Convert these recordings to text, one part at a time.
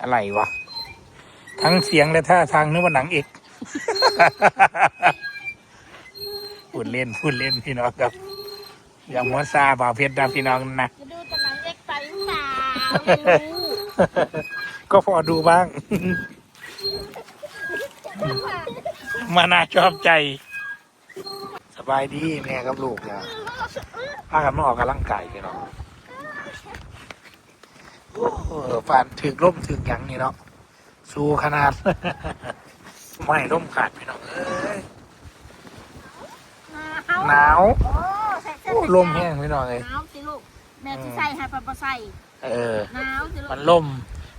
อะไรวะ ทั้งเสียงและท่าทางนึกว่าหนังเอกพูดเล่นพูดเล่นพี่น้องครับ อย่างมัวซาบ่าวเพชรนะพี่น้องนะจะดูแต่หนังเด็กไปหรือเปล่าไม่รู้ก็พอดูบ้าง มาน่าชอบใจ สบายดีแม่กับลูกเนี่ยพากันมาออกกำลังกายพี่น้องโอ้ ฟานถึกล่มถึกหยังนี่เนาะสู้ขนาด ไม่ล่มขาดพี่น้องเอ้ยหนาวโอ้ใส่เสื้อโอ้แขนลมแห้งพี่น้องเลย หนาวสิลูก แม่ที่ใส่ให้ปะปะใส่เออ หนาวสิลูกมันล่ม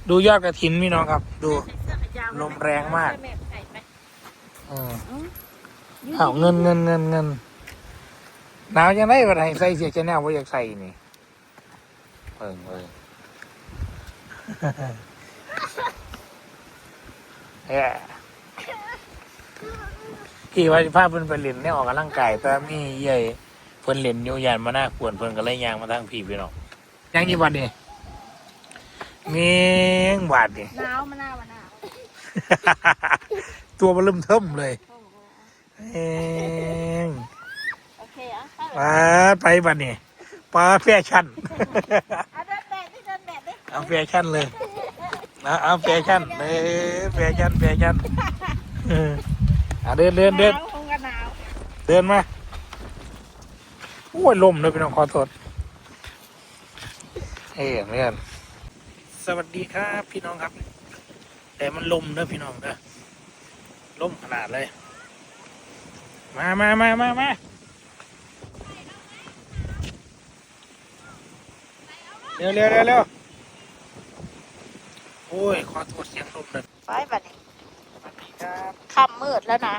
ดูยอดกระถินพี่น้องครับ ดู ใส่เสื้อแขนยาวลมแรงมากแม่ใส่ไปอืมอืมอ้าวเงินเงินเงินเงินหนาวยังไงวะไห้ใส่เสียชแนลว่าอยากใส่นี่เบิ่งเบิ่ งแย่พี่ว่าสิพาเพิ่นไปเล่นเนี่ยออกกำลังกายแต่มีใหญ่เพิ่นเล่นอยู่ยานมาหน้าควรเพิ่นก็เลยยางมาทางพี่พี่น้องยังยี่วันนี่เมียงบาดนี่หนาวมะนาวมะนาวตัวมันเริ่มเทิมเลยโอ้โหเองโอเคอะไปปาดไปบัดนี่ปาดแฟชั่น เดินแบบดิเอาแฟชั่นเลยนะเอาแฟชั่นเออแฟชั่นแฟชั่นเอออะเดินเดินเดินหาวคงกันหนาวเดินมาโอ้ยลมเลยพี่น้องขอโทษเอ้ยเพื่อนสวัสดีครับพี่น้องครับ แต่มันลมเด้อพี่น้องเด้อลมขนาดเลย มามามามามาเร็วเร็วเร็วเร็ว โอ้ย ขอโทษเสียงลมเลยไปบัดนี้สวัสดีครับค่ำมืดแล้วนะ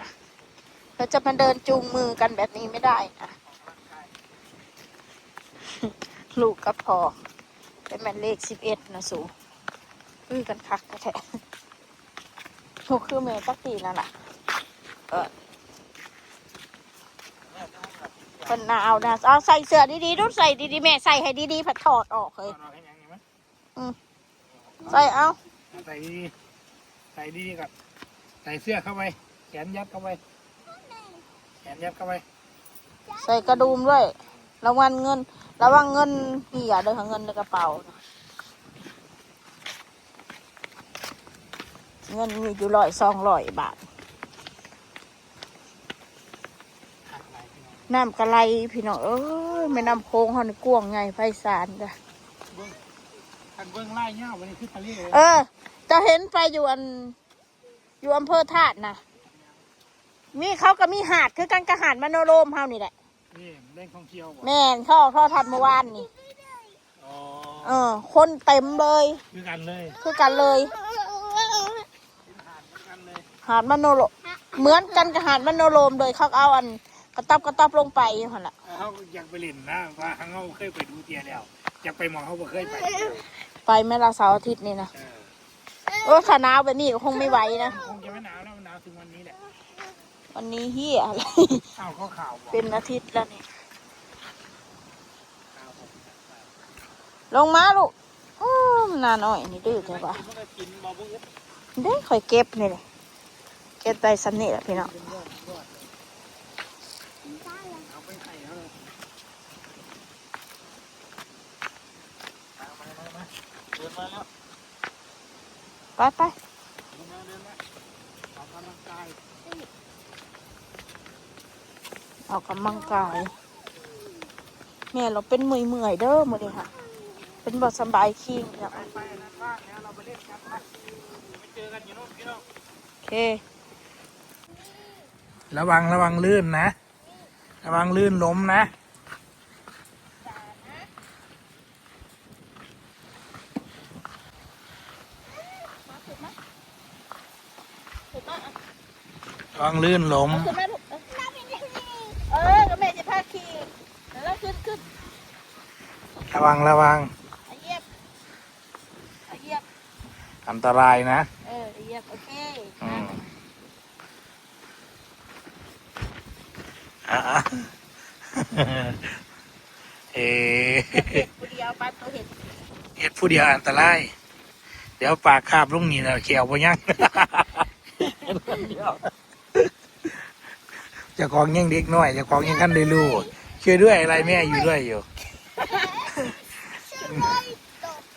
เราจะมาเดินจูงมือกันแบบนี้ไม่ได้นะ ลูกกับพอ เป็นแม่นเลขสิบเอ็ดนะสูอือกันคักแท้ๆลูกคือเมย์ตักตีนั่นแหละเออคนหนาวนะเอาใส่เสื้อดีๆดูใส่ดีๆแม่ใส่ให้ดีๆผัดถอดออกเลยเอาให้ยังไงมั้ย ใส่เอาใส่ดีๆใส่ดีๆก่อนใส่เสื้อเข้าไป แขนยัดเข้าไป แขนยัดเข้าไป ใส่กระดุมด้วย ระวังเงิน ระวังเงินเหี่ยเด้อค่ะเงินในกระเป๋านะเงินมีอยู่ร้อยสองร้อยบาท น้ำกะไลพี่น้องเอ้ยไม่น้ำโค้งเขาในกวางไงไฟสารจ้ะ ทางเบื้องไล่เงาวันนี้คือทะเลเลยเออ จะเห็นไปอยู่อัน อยู่อำเภอธาตุนะมีเขาก็มีหาดคือกันกระหาดมโนโรมเฮานี่แหละ นี่เล่นท่องเที่ยวบ่แม่นเข้าท่อทัดเมื่อวานนี่ อ๋อเออ คนเต็มเลย คือกันเลยคือกันเลยเป็นหาดคือกันเลยหาดมโนโรมเหมือนกันกับหาดมโนโรมเลยเขาเอาอัน กระตับกระตับลงไปหันละเขาอยากไปเล่นนะว่าเขาเคยไปดูเตียแล้วอยากไปมองเขาบ่เคยไป ไปแม่ละเสาร์อาทิตย์นี่นะเออโอ้ถ้าหนาวแบบนี้ก็คงไม่ไหวนะคงจะไม่หนาวแล้วมันหนาวถึงวันนี้แหละวันนี้เฮียอะไรอ้าวเขาข่าวบอกเป็นอาทิตย์แล้วนี่ข่าวบอกลงมาลูกอู้มันนาน้อยนี่ดื้อจังวะมันก็กินบ่บุ้งเด้ค่อยเก็บนี่เลยเก็บไปสันนี่แหละพี่น้อง เป็นยอดยอดเอาไปใส่เขาเลยมามามามาเดินมาแล้วไปไปเดินมาเดินมาออกกำลังกายออกกำลังกายแม่เราเป็นเมื่อยเมื่อยๆเด้อมื่อนี้ค่ะ เป็นบทสบายคิงเนี่ยไปไปนั่นว่างแล้วเราไปเล่นกันนะไปเจอกันอยู่โน่นพี่น้องโอเค ระวังระวังลื่นนะ ระวังลื่นล้มนะ ระวังลื่นล้มขึ้นมาลูกเออก็แม่จะพาขี่แล้วขึ้นขึ้นระวังระวัง เอาเหยียบเอาเหยียบอันตรายนะ เออเอาเหยียบโอเคอืมอะเอะผู้เดียวปัดตัวเห็นเฮ็ดผู้เดียวอันตราย เดี๋ยวปากคาบลุงนี่นะเขียวบ่ยังเจะของยังเด็กน้อยเจะของยังกันได้รู้ช่วยด้วยอะไรแม่อยู่ด้วยอยู่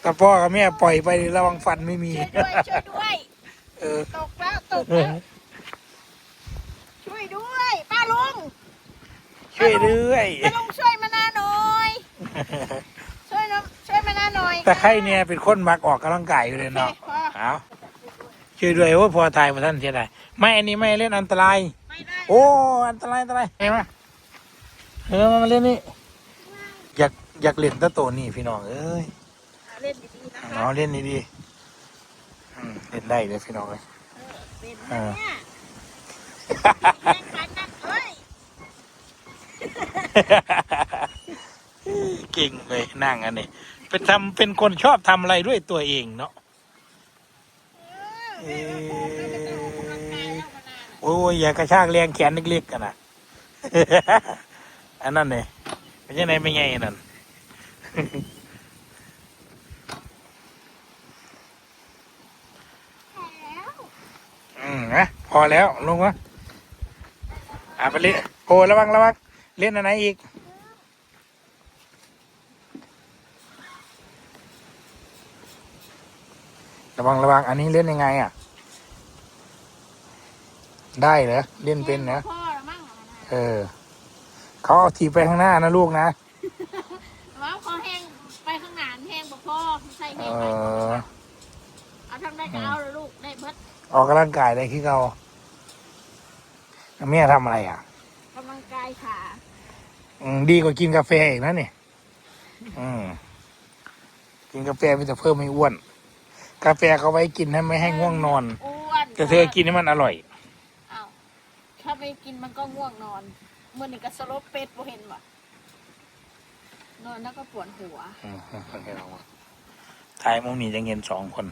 แต่พ่อกับแม่ปล่อยไประวังฟันไม่มีช่วยด้วยช่วยด้วยเออตกแล้วตกแล้วช่วยด้วยป้าลุงช่วยด้วยป้าลุงช่วยมานาหน่อยช่วยน้องช่วยมานาหน่อยแต่ใครเนี่ยเป็นคนมักออกกำลังกายอยู่เลยโอเนาะเคพอเอาช่วยด้วยว่าพอตายมาท่านเสียดายไม่อันนี้ไม่เล่นอันตรายไม่ได้ โอ้ อันตรายอันตรายเห็นไหมเออมาเล่นนี่ อยากอยากเล่นแตะโตนี่พี่น้องเอ้ยเล่นดีๆนะคะเอาเล่นดีๆอืมเล่นได้เลยพี่น้องเลยเป็นนะเนี่ยแข่งขันนะเฮ้ยเก่งเลยนั่งอันนี้เป็นทำเป็นคนชอบทำอะไรด้วยตัวเองเนาะเออ โอ้ยอย่ากระชากแรงแขนเล็กๆกันนะอันนั้นเนี่ยเป็นยังไงไม่ไงนั่นแล้วอืมนะพอแล้วลงวะอะไปเล่นโอ้ระวังระวังเล่นอันไหนอีกระวังระวังอันนี้เล่นยังไงอะ ได้เหรอเล่นเป็นนะพ่อละมั่งอะนะเออเขาเอาทีบไปข้างหน้านะลูกนะว่าพอแห้งไปข้างหน้าแห้งบ่พ่อใส่เอแห้งไปอเอาทำได้ก็เอาเลยลูกได้เบิดออกกำลังกายได้ที่เขาแม่ทำอะไรอะ กำลังกายขาอืมดีกว่ากินกาแฟอีกนะเนี่ยอืมกินกาแฟมันจะเพิ่มให้อ้วน กาแฟเขาไว้กินให้ไม่ให้ง่วงนอน อ้วนแต่เธอกินให้มันอร่อยอ้าว ถ้าไปกินมันก็ง่วงนอนมื่อนี่ก็สลบเป็ดบ่เห็นบ่นอนแล้วก็ปวดหัวอืมให้เราถ่ายมุมนี้จะเงินสองคน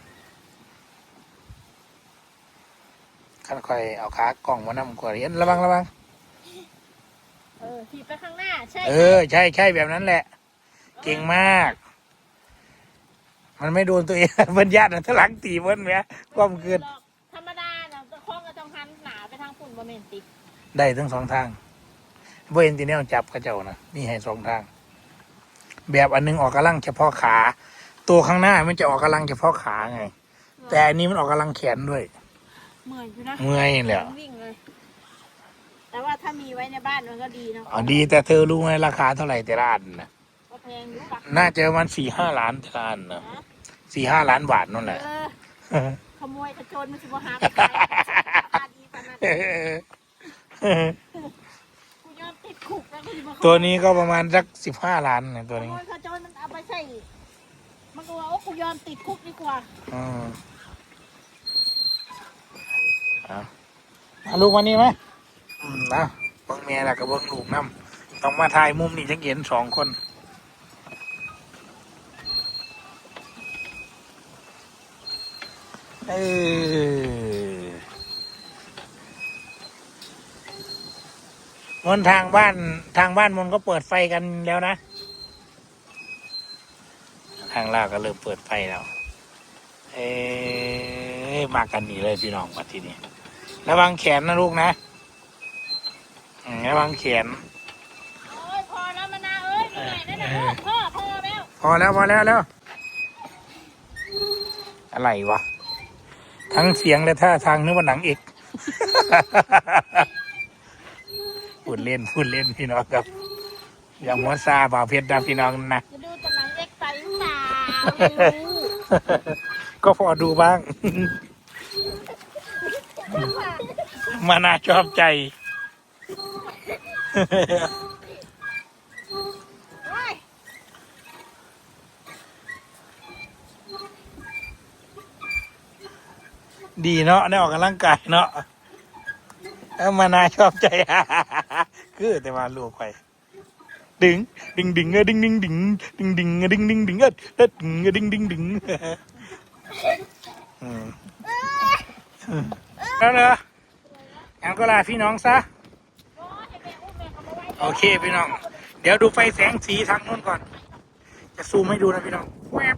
ขั้นค่อยเอาขากล่องมานำกว่าเรียนระวังระวังเออถีบไปข้างหน้าใช่ เออใช่ใช่แบบนั้นแหละ เก่งมาก มันไม่โดนตัวเองเพิ่นญาตินะทะลังตีเพิ่นแหมความเกินหรอกธรรมดาน่ะตะข้องก็ต้องหันหนาไปทางฝุ่นบ่แม่นติ ได้ทั้งสองทางเว้นที่แนวจับกระเจ้านะมีให้สองทาง แบบอันหนึงออกกำลังเฉพาะขา ตัวข้างหน้ามันจะออกกำลังเฉพาะขาไง แต่อันนี้มันออกกำลังแขนด้วยเหมือนอยู่นะเมื่อยแหล้ววิ่งเลยแต่ว่าถ้ามีไว้ในบ้านมันก็ดีเนาะอ๋อดีแต่เธอรู้ไหมราคาเท่าไหร่แต่ละอันนะก็แพงอยู่ปะน่าจะประมันสี่ห้าล้านแต่ละอันนะนะสี่ห้าล้านบาทนั่นแหละเออขโมยกระโจนมันสิบ่หาไปขายราคาดีปานนั้น กูยอมติดคุกแล้วกูสิบ่ขโมยตัวนี้ก็ประมาณสักสิบห้าล้านนะตัวขนี้โมยกระโจนมันเอาไปใส่มันก็ว่าโอ้กูยอมติดคุกดีกว่าอืมเอาเอาลูกมานี่ไหมอืมนะเบิ้งเมียแล้วก็เบิ้งลูกน้ำต้องมาถ่ายมุมนี้จะเห็นสองคน เออ มนทางบ้านทางบ้านมนก็เปิดไฟกันแล้วนะ ทางลาวก็เริ่มเปิดไฟแล้ว เอ้ยมากันนี่เลยพี่น้องมาที่นี่ระวังแขนนะลูกนะอืมระวังแขนโอ้ยพอแล้วมานาวเอ้ยเหนื่อยแล้วนะลูกพ่อพอแล้วพอแล้วพอแล้วแล้ว อะไรวะ ทั้งเสียงและท่าทางนึกว่าหนังเอก พูดเล่นพูดเล่นพี่น้องครับ อย่างมัวซาบ่าวเพชรนะพี่น้องนะจะดูจะหนังเด็กไปหรือเปล่าไม่รู้ก็พอดูบ้าง มานาชอบใจโอ้ยดีเนาะได้ออกกำลังกายเนาะเอ้ามานาชอบใจ คือแต่มาลูกไปดึงดึงดึงเออดึงดึงดึงดึงดึงเออดึงดึงดึงเออเออดึงเออดึงดึงดึงอืมแล้วเหรองั้นก็ลาพี่น้องซะโอเขามาไว้โอเคพี่น้อง เดี๋ยวดูไฟแสงสีทางนู้นก่อน จะซูมให้ดูนะพี่น้องแวบ